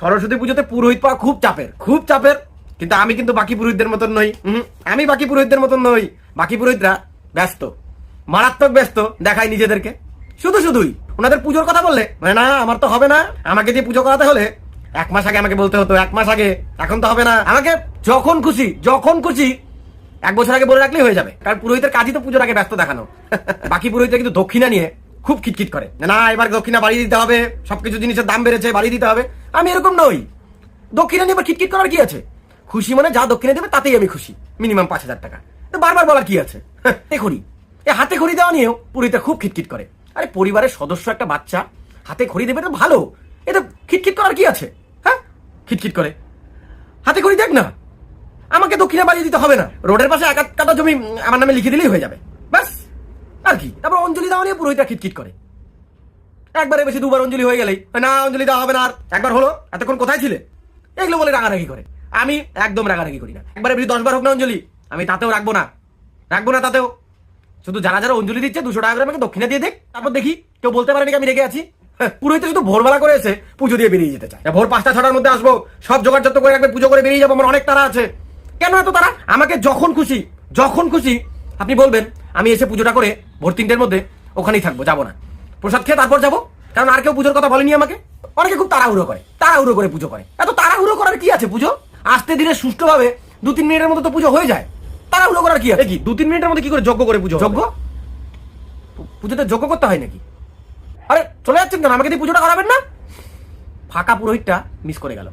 সরস্বতী পুজোতে পুরোহিত পাওয়া খুব চাপের খুব চাপের। কিন্তু আমি কিন্তু বাকি পুরোহিতদের মতন নই। আমি বাকি পুরোহিতদের মতন নই। বাকি পুরোহিতরা ব্যস্ত, মারাত্মক ব্যস্ত দেখায় নিজেদেরকে। শুধু শুধুই, ওনাদের পুজোর কথা বললে মানে না, আমার তো হবে না। আমাকে দিয়ে পুজো করাতে হলে এক মাস আগে আমাকে বলতে হতো, এক মাস আগে, এখন তো হবে না। আমাকে যখন খুশি যখন খুশি, এক বছর আগে বলে রাখলেই হয়ে যাবে। কারণ পুরোহিতের কাজই তো পুজোর আগে ব্যস্ত দেখানো। বাকি পুরোহিতরা কিন্তু দক্ষিণা নিয়ে খুব খিটখিট করে। না এবার দক্ষিণা বাড়িয়ে দিতে হবে, সবকিছু জিনিসের দাম বেড়েছে বাড়িয়ে দিতে হবে। আমি এরকম নই। দক্ষিণা নিয়ে আবার খিটখিট করার কি আছে? খুশি মানে যা দক্ষিণে দেবে, তাতেই আমি খুশি মিনিমাম পাঁচ হাজার টাকা। তো বারবার বলার কি আছে? হাতে খড়ি। এই হাতে খড়ি দেওয়া নিয়েও পুরীতে খুব খিটখিট করে। আরে পরিবারের সদস্য একটা বাচ্চা, হাতে খড়ি দেবে তো ভালো। এটা খিটখিট করার কি আছে? হ্যাঁ খিটখিট করে। হাতে খড়ি দেখ না। আমাকে দক্ষিণে বাড়িয়ে দিতে হবে না। রোডের পাশে এক কাটা জমি আমার নামে লিখে দিলেই হয়ে যাবে। আর কি? তারপর অঞ্জলি দেওয়া নিয়ে পুরোহিতরা খিটখিট করে। একবারে বেশি দুবার অঞ্জলি হয়ে গেলেই। না অঞ্জলি দেওয়া হবে না আর। একবার হলো এতক্ষণ কোথায় ছিলে? এগুলো বলে রাগারাগি করে। আমি একদম রাগারাগি করি না। একবারে বেশি দশবার হোক না অঞ্জলি আমি তাতেও রাখব না। রাখব না তাতেও। শুধু যারা যারা অঞ্জলি দিচ্ছে দুশো টাকা করে আমাকে দক্ষিণা দিয়ে দেখ। তারপর দেখি কেউ বলতে পারেনি আমি রেগে আছি? হ্যাঁ, পুরোহিত শুধু ভোরবেলা করে এসে পুজো দিয়ে বেরিয়ে যেতে চায়। ভোর পাঁচটা ছটার মধ্যে আসব সব জোগাড় যত করে রাখবে পুজো করে বেরিয়ে যাব আমার অনেক তারা আছে। কেন এত তারা আমাকে যখন খুশি যখন খুশি আপনি বলবেন আমি এসে পুজোটা করে ভোর তিনটের মধ্যে ওখানেই থাকব যাব না। প্রসাদ খেয়ে তারপর যাব কারণ আর কেউ পুজোর কথা বলেনি আমাকে। অনেকে খুব তাড়াহুড়ো করে তাড়াহুড়ো করে পুজো করে। এত তাড়াহুড়ো করার কি আছে পুজো? আসতে দিনে সুষ্ঠুভাবে দু তিন মিনিটের মধ্যে তো পুজো হয়ে যায়। তাড়াহুড়ো করার কি আছে? কি দু তিন মিনিটের মধ্যে কি করে যজ্ঞ করে পুজো যজ্ঞ? পুজোতে যজ্ঞ করতে হয় নাকি? আরে চলে যাচ্ছেন কেন? আমাকে দিয়ে পুজোটা করাবেন না? ফাঁকা পুরোহিতটা মিস করে গেল।